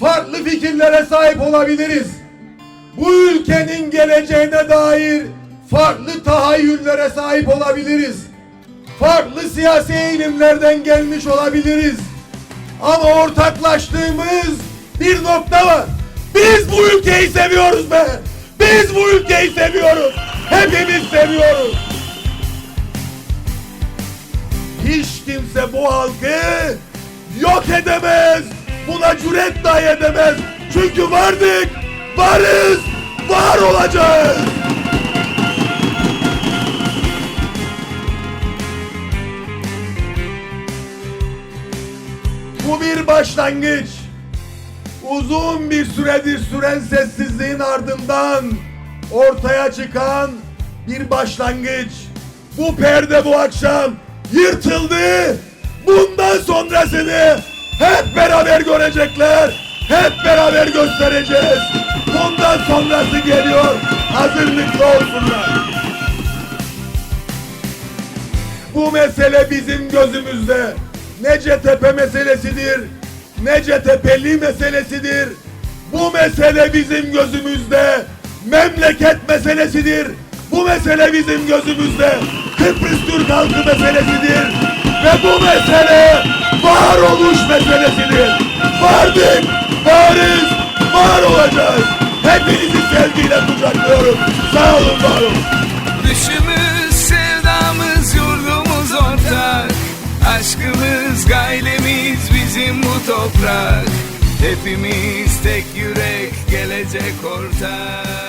farklı fikirlere sahip olabiliriz. Bu ülkenin geleceğine dair farklı tahayyüllere sahip olabiliriz. Farklı siyasi eğilimlerden gelmiş olabiliriz. Ama ortaklaştığımız bir nokta var. Biz bu ülkeyi seviyoruz be. Biz bu ülkeyi seviyoruz. Hepimiz seviyoruz. Hiç kimse bu halkı yok edemez. Buna cüret dahi edemez. Çünkü vardık, varız, var olacağız. Bu bir başlangıç. Uzun bir süredir süren sessizliğin ardından ortaya çıkan bir başlangıç. Bu perde bu akşam yırtıldı. Bundan sonrasını hep beraber görecekler. Hep beraber göstereceğiz. Bundan sonrası geliyor. Hazırlıklı olsunlar. Bu mesele bizim gözümüzde. Necetepe meselesidir. Necetepeli meselesidir. Bu mesele bizim gözümüzde. Memleket meselesidir. Bu mesele bizim gözümüzde. Kıbrıs Türk halkı meselesidir. Ve bu mesele varoluş meselesidir. Vardık, varız, var olacağız. Hepinizi sevgiyle kucaklıyorum. Sağ olun, var olun. Düşümüz, sevdamız, yurdumuz ortak Aşkımız, gailemiz bizim bu toprak Hepimiz tek yürek, gelecek ortak